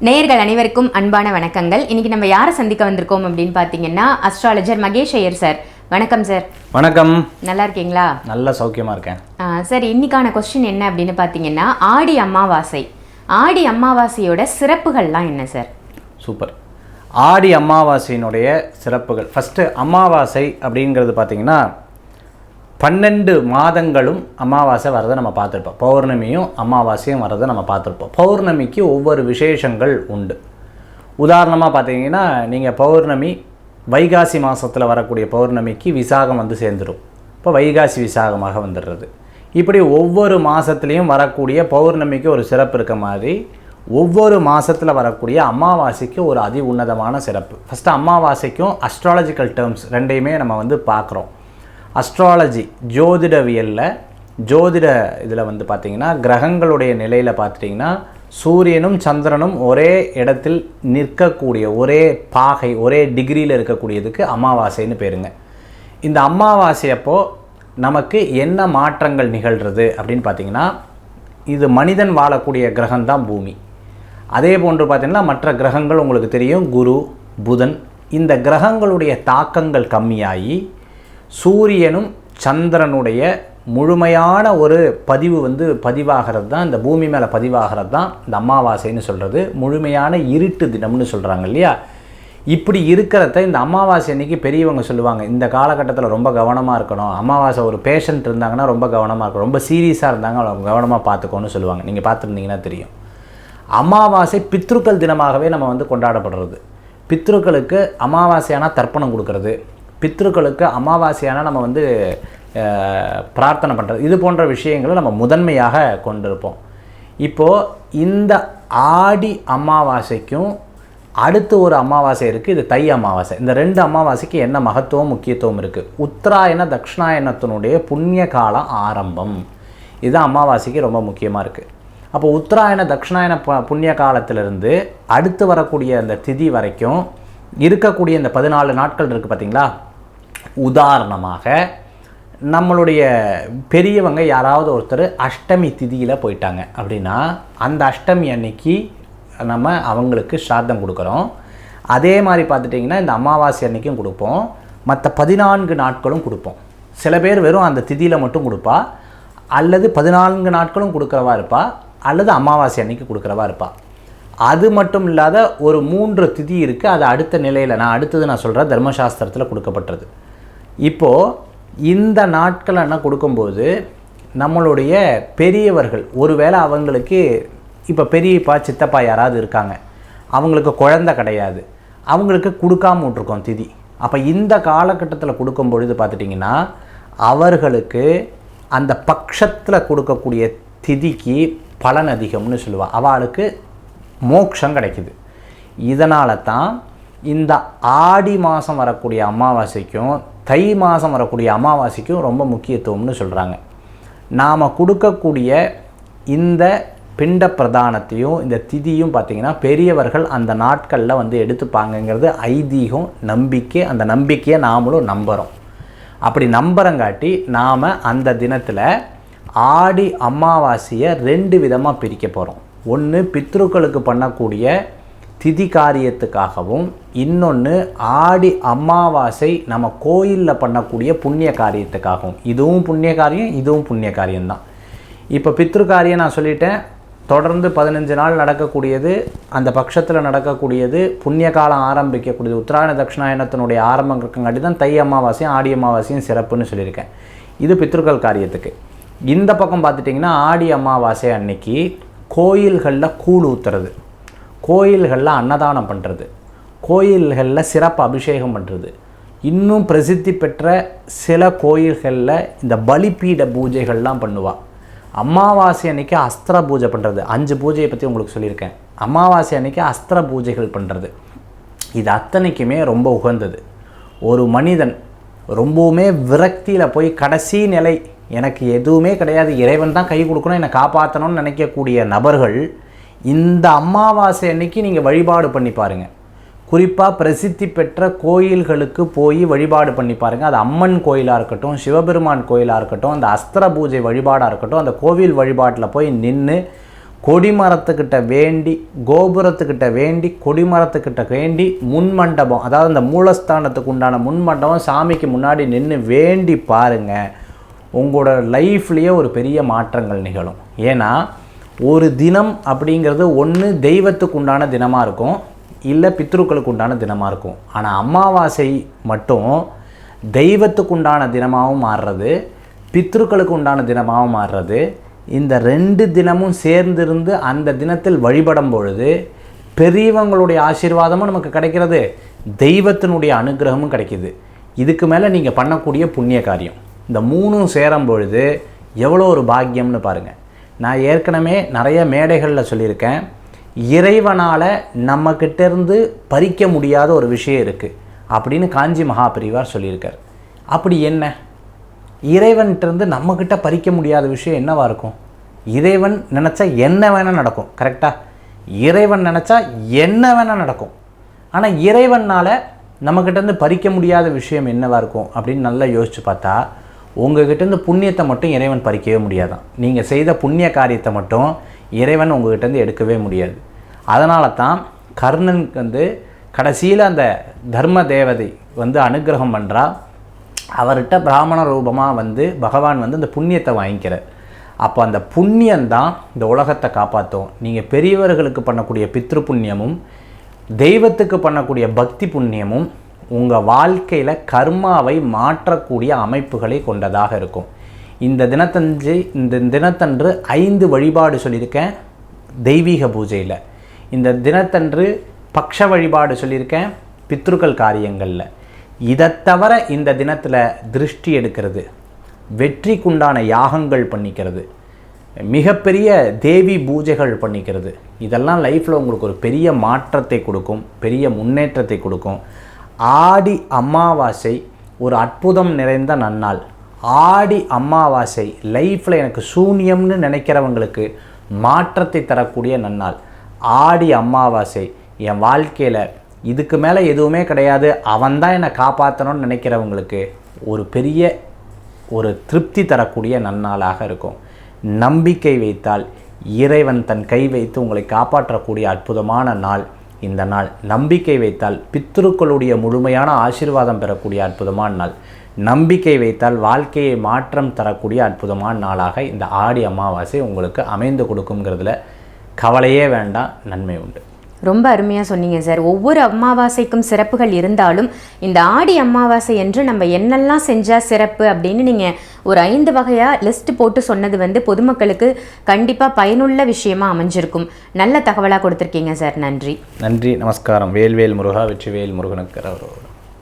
நேயர்கள் அனைவருக்கும் அன்பான வணக்கங்கள். இன்னைக்கு நம்ம யாரை சந்திக்க வந்திருக்கோம் அப்படின்னு பார்த்தீங்கன்னா அஸ்ட்ராலஜர் மகேஷ் ஐயர் சார். வணக்கம் சார். வணக்கம். நல்லா இருக்கீங்களா? நல்ல சௌக்கியமாக இருக்கேன். சார் இன்னைக்கான கொஸ்டின் என்ன அப்படின்னு பார்த்தீங்கன்னா ஆடி அமாவாசை. ஆடி அமாவாசையோட சிறப்புகள்லாம் என்ன சார்? சூப்பர். ஆடி அமாவாசையினுடைய சிறப்புகள். ஃபஸ்ட்டு அமாவாசை அப்படிங்கிறது பார்த்தீங்கன்னா பன்னெண்டு மாதங்களும் அமாவாசை வரதை நம்ம பார்த்துருப்போம். பௌர்ணமியும் அமாவாசையும் வரதை நம்ம பார்த்துருப்போம். பௌர்ணமிக்கு ஒவ்வொரு விசேஷங்கள் உண்டு. உதாரணமாக பார்த்தீங்கன்னா நீங்கள் பௌர்ணமி வைகாசி மாதத்தில் வரக்கூடிய பௌர்ணமிக்கு விசாகம் வந்து சேர்ந்துடும் இப்போ வைகாசி விசாகமாக வந்துடுறது. இப்படி ஒவ்வொரு மாதத்துலேயும் வரக்கூடிய பௌர்ணமிக்கு ஒரு சிறப்பு இருக்க மாதிரி ஒவ்வொரு மாதத்தில் வரக்கூடிய அமாவாசைக்கு ஒரு அதி உன்னதமான சிறப்பு. ஃபஸ்ட்டு அமாவாசைக்கும் அஸ்ட்ராலஜிக்கல் டேர்ம்ஸ் ரெண்டையுமே நம்ம வந்து பார்க்குறோம். அஸ்ட்ராலஜி ஜோதிடவியலில் ஜோதிட இதில் வந்து பார்த்தீங்கன்னா கிரகங்களுடைய நிலையில் பார்த்துட்டிங்கன்னா சூரியனும் சந்திரனும் ஒரே இடத்தில் நிற்கக்கூடிய ஒரே பாகை ஒரே டிகிரியில் இருக்கக்கூடியதுக்கு அமாவாசைன்னு பேருங்க. இந்த அமாவாசை அப்போது நமக்கு என்ன மாற்றங்கள் நிகழ்கிறது அப்படின்னு பார்த்தீங்கன்னா இது மனிதன் வாழக்கூடிய கிரகம்தான் பூமி. அதே போன்று பார்த்திங்கன்னா மற்ற கிரகங்கள் உங்களுக்கு தெரியும் குரு புதன் இந்த கிரகங்களுடைய தாக்கங்கள் கம்மியாகி சூரியனும் சந்திரனுடைய முழுமையான ஒரு பதிவு வந்து பதிவாகிறது தான் இந்த பூமி மேலே பதிவாகிறது தான் இந்த அமாவாசைன்னு சொல்கிறது முழுமையான இருட்டு தினம்னு சொல்கிறாங்க இல்லையா? இப்படி இருக்கிறத இந்த அமாவாசை அன்றைக்கி பெரியவங்க சொல்லுவாங்க. இந்த காலகட்டத்தில் ரொம்ப கவனமாக இருக்கணும். அமாவாசை ஒரு பேஷண்ட் இருந்தாங்கன்னா ரொம்ப கவனமாக இருக்கணும். ரொம்ப சீரியஸாக இருந்தாங்க அவங்க கவனமாக பார்த்துக்கோன்னு சொல்லுவாங்க. நீங்கள் பார்த்துருந்தீங்கன்னா தெரியும். அமாவாசை பித்ருக்கள் தினமாகவே நம்ம வந்து கொண்டாடப்படுறது. பித்ருக்களுக்கு அமாவாசையானால் தர்ப்பணம் கொடுக்கறது. பித்ருக்களுக்கு அமாவாசையான நம்ம வந்து பிரார்த்தனை பண்ணுறது இது போன்ற விஷயங்களை நம்ம முதன்மையாக கொண்டிருப்போம். இப்போது இந்த ஆடி அமாவாசைக்கும் அடுத்து ஒரு அமாவாசை இருக்குது இது தை அமாவாசை. இந்த ரெண்டு அமாவாசைக்கு என்ன மகத்துவம் முக்கியத்துவம் இருக்குது உத்தராயண தக்ஷணாயணத்தினுடைய புண்ணிய காலம் ஆரம்பம். இது அமாவாசைக்கு ரொம்ப முக்கியமாக இருக்குது அப்போ உத்தராயண தக்ஷணாயன ப புண்ணிய காலத்திலிருந்து அடுத்து வரக்கூடிய அந்த திதி வரைக்கும் இருக்கக்கூடிய இந்த பதினாலு நாட்கள் இருக்குது பார்த்தீங்களா? உதாரணமாக நம்மளுடைய பெரியவங்க யாராவது ஒருத்தர் அஷ்டமி திதியில் போயிட்டாங்க அப்படின்னா அந்த அஷ்டமி அன்னைக்கு நம்ம அவங்களுக்கு ஸ்ராத்தம் கொடுக்குறோம். அதே மாதிரி பார்த்துட்டிங்கன்னா இந்த அமாவாசை அன்னைக்கும் கொடுப்போம். மற்ற பதினான்கு நாட்களும் கொடுப்போம். சில பேர் வெறும் அந்த திதியில் மட்டும் கொடுப்பா அல்லது பதினான்கு நாட்களும் கொடுக்குறவா இருப்பா அல்லது அமாவாசை அன்னைக்கு கொடுக்குறவா இருப்பா. அது மட்டும் இல்லாத ஒரு மூன்று திதி இருக்குது அது அடுத்த நிலையில் நான் அடுத்தது நான் சொல்கிறேன் தர்மசாஸ்திரத்தில் கொடுக்கப்பட்டது. இப்போது இந்த நாட்கள் என்ன கொடுக்கும்போது நம்மளுடைய பெரியவர்கள் ஒருவேளை அவங்களுக்கு இப்போ பெரியப்பா சித்தப்பா யாராவது இருக்காங்க அவங்களுக்கு குழந்தை கிடையாது அவங்களுக்கு கொடுக்காம விட்ருக்கோம் திதி. அப்போ இந்த காலகட்டத்தில் கொடுக்கும் பொழுது பார்த்துட்டிங்கன்னா அவர்களுக்கு அந்த பட்சத்தில் கொடுக்கக்கூடிய திதிக்கு பலன் அதிகம்னு சொல்லுவாள் அவளுக்கு மோக்ஷம் கிடைக்குது. இதனால தான் இந்த ஆடி மாதம் வரக்கூடிய அமாவாசைக்கும் தை மாதம் வரக்கூடிய அமாவாசைக்கும் ரொம்ப முக்கியத்துவம்னு சொல்கிறாங்க நாம் கொடுக்கக்கூடிய இந்த பிண்ட பிரதானத்தையும் இந்த திதியும் பார்த்திங்கன்னா பெரியவர்கள் அந்த நாட்களில் வந்து எடுத்துப்பாங்கங்கிறது ஐதீகம் நம்பிக்கை அந்த நம்பிக்கையை நாமளும் நம்புகிறோம் அப்படி நம்புறங்காட்டி நாம் அந்த தினத்தில் ஆடி அமாவாசையை ரெண்டு விதமாக பிரிக்க போகிறோம் ஒன்று பித்ருக்களுக்கு பண்ணக்கூடிய திதி காரியத்துக்காகவும் இன்னொன்று ஆடி அமாவாசை நம்ம கோயிலில் பண்ணக்கூடிய புண்ணிய காரியத்துக்காகவும். இதுவும் புண்ணிய காரியம் இதுவும் புண்ணிய காரியம்தான். இப்போ பித்ரு காரியம் நான் சொல்லிட்டேன். தொடர்ந்து பதினஞ்சு நாள் நடக்கக்கூடியது அந்த பட்சத்தில் நடக்கக்கூடியது புண்ணிய காலம் ஆரம்பிக்கக்கூடியது. உத்தராயண தட்சிணாயனத்தினுடைய ஆரம்பம் இருக்கங்காட்டி தான் தை அமாவாசையும் ஆடி அமாவாசையும் சிறப்புன்னு சொல்லியிருக்கேன். இது பித்ருக்கள் காரியத்துக்கு. இந்த பக்கம் பார்த்துட்டிங்கன்னா ஆடி அமாவாசை அன்னைக்கு கோயில்களில் கூழ் ஊற்றுறது கோயில்களில் அன்னதானம் பண்ணுறது கோயில்களில் சிறப்பு அபிஷேகம் பண்ணுறது இன்னும் பிரசித்தி பெற்ற சில கோயில்களில் இந்த பலிப்பீட பூஜைகள்லாம் பண்ணுவாள் அமாவாசை அன்னைக்கு அஸ்திர பூஜை பண்ணுறது அஞ்சு பூஜையை பற்றி உங்களுக்கு சொல்லியிருக்கேன். அமாவாசை அன்னைக்கு அஸ்திர பூஜைகள் பண்ணுறது இது அத்தனைக்குமே ரொம்ப உகந்தது. ஒரு மனிதன் ரொம்பவுமே விரக்தியில் போய் கடைசி நிலை எனக்கு எதுவுமே கிடையாது. இறைவன் தான் கை கொடுக்கணும் என்னை காப்பாற்றணும்னு நினைக்கக்கூடிய நபர்கள் இந்த அமாவாசை அன்னைக்கு நீங்கள் வழிபாடு பண்ணி பாருங்கள் குறிப்பாக பிரசித்தி பெற்ற கோயில்களுக்கு போய் வழிபாடு பண்ணி பாருங்கள் அது அம்மன் கோயிலாக இருக்கட்டும் சிவபெருமான் கோயிலாக இருக்கட்டும் அந்த அஸ்திர பூஜை வழிபாடாக இருக்கட்டும் அந்த கோவில் வழிபாட்டில் போய் நின்று கொடிமரத்துக்கிட்ட வேண்டி கோபுரத்துக்கிட்ட வேண்டி கொடிமரத்துக்கிட்ட வேண்டி முன்மண்டபம் அதாவது இந்த மூலஸ்தானத்துக்கு உண்டான முன்மண்டபம் சாமிக்கு முன்னாடி நின்று வேண்டி பாருங்கள் உங்களோட லைஃப்லேயே ஒரு பெரிய மாற்றங்கள் நிகழும். ஏன்னா ஒரு தினம் அப்படிங்கிறது ஒன்று தெய்வத்துக்கு உண்டான தினமாக இருக்கும். இல்லை பித்ருக்களுக்கு உண்டான தினமாக இருக்கும். ஆனால் அமாவாசை மட்டும் தெய்வத்துக்கு உண்டான தினமாகவும் மாறுறது பித்ருக்களுக்கு உண்டான தினமாகவும் மாறுறது. இந்த ரெண்டு தினமும் சேர்ந்திருந்து அந்த தினத்தில் வழிபடும் பொழுது பெரியவங்களுடைய ஆசீர்வாதமும் நமக்கு கிடைக்கிறது தெய்வத்தினுடைய அனுகிரகமும் கிடைக்கிது. இதுக்கு மேலே நீங்கள் பண்ணக்கூடிய புண்ணிய காரியம். இந்த மூணும் சேரும் பொழுது எவ்வளோ ஒரு பாக்கியம்னு பாருங்கள் நான் ஏற்கனவே நிறைய மேடைகளில் சொல்லியிருக்கேன். இறைவனால் நம்மக்கிட்டேருந்து பறிக்க முடியாத ஒரு விஷயம் இருக்குது அப்படின்னு காஞ்சி மகாபிரிவார் சொல்லியிருக்கார். அப்படி என்ன? இறைவன்கிட்டருந்து நம்மக்கிட்ட பறிக்க முடியாத விஷயம் என்னவாக இருக்கும்? இறைவன் நினச்சா என்ன வேணால் நடக்கும் கரெக்டாக இறைவன் நினச்சா என்ன வேணால் நடக்கும். ஆனால் இறைவனால் நம்மக்கிட்டேருந்து பறிக்க முடியாத விஷயம் என்னவாக இருக்கும் அப்படின்னு நல்லா யோசித்து பார்த்தா உங்ககிட்டேருந்து புண்ணியத்தை மட்டும் இறைவன் பறிக்கவே முடியாதான். நீங்கள் செய்த புண்ணிய காரியத்தை மட்டும் இறைவன் உங்ககிட்டேருந்து எடுக்கவே முடியாது. அதனால தான் கர்ணனுக்கு வந்து கடைசியில் அந்த தர்ம தேவதை வந்து அனுகிரகம் பண்ணுறா அவர்கிட்ட பிராமண ரூபமாக வந்து பகவான் வந்து அந்த புண்ணியத்தை வாங்கிக்கிறார். அப்போ அந்த புண்ணியந்தான் இந்த உலகத்தை காப்பாற்றும் நீங்கள் பெரியவர்களுக்கு பண்ணக்கூடிய பித்ரு புண்ணியமும் தெய்வத்துக்கு பண்ணக்கூடிய பக்தி புண்ணியமும் உங்கள் வாழ்க்கையில் கர்மாவை மாற்றக்கூடிய அமைப்புகளை கொண்டதாக இருக்கும். இந்த தினத்தஞ்சு இந்த தினத்தன்று ஐந்து வழிபாடு சொல்லியிருக்கேன் தெய்வீக பூஜையில். இந்த தினத்தன்று பக்ஷ வழிபாடு சொல்லியிருக்கேன் பித்ருக்கள் காரியங்களில். இதை தவிர இந்த தினத்தில் திருஷ்டி எடுக்கிறது வெற்றிக்குண்டான யாகங்கள் பண்ணிக்கிறது மிகப்பெரிய தேவி பூஜைகள் பண்ணிக்கிறது. இதெல்லாம் லைஃப்பில் உங்களுக்கு ஒரு பெரிய மாற்றத்தை கொடுக்கும் பெரிய முன்னேற்றத்தை கொடுக்கும். ஆடி அமாவாசை ஒரு அற்புதம் நிறைந்த நன்னாள். ஆடி அமாவாசை லைஃப்பில் எனக்கு சூன்யம்னு நினைக்கிறவங்களுக்கு மாற்றத்தை தரக்கூடிய நன்னாள். ஆடி அமாவாசை என் வாழ்க்கையில் இதுக்கு மேலே எதுவுமே கிடையாது. அவன்தான் என்னை காப்பாற்றணும்னு நினைக்கிறவங்களுக்கு ஒரு பெரிய ஒரு திருப்தி தரக்கூடிய நன்னாளாக இருக்கும். நம்பிக்கை வைத்தால் இறைவன் தன் கை வைத்து உங்களை காப்பாற்றக்கூடிய அற்புதமான நாள். இந்த நாள். நம்பிக்கை வைத்தால் பித்ருக்களுடைய முழுமையான ஆசீர்வாதம் பெறக்கூடிய அற்புதமான நாள். நம்பிக்கை வைத்தால் வாழ்க்கையை மாற்றம் தரக்கூடிய அற்புதமான நாளாக இந்த ஆடி அமாவாசை உங்களுக்கு அமைந்து கொடுக்குங்கிறதுல கவலையே வேண்டாம் நன்மை உண்டு. ரொம்ப அருமையாக சொன்னீங்க சார். ஒவ்வொரு அமாவாசைக்கும் சிறப்புகள் இருந்தாலும் இந்த ஆடி அமாவாசை என்று நம்ம என்னெல்லாம் செஞ்சால் சிறப்பு அப்படின்னு நீங்கள் ஒரு ஐந்து வகையாக லிஸ்ட் போட்டு சொன்னது வந்து பொதுமக்களுக்கு கண்டிப்பாக பயனுள்ள விஷயமா அமைஞ்சிருக்கும். நல்ல தகவலாக கொடுத்துருக்கீங்க சார். நன்றி. நன்றி. நமஸ்காரம். வேல்வேல் முருகா வெற்றிவேல் முருகனுக்கு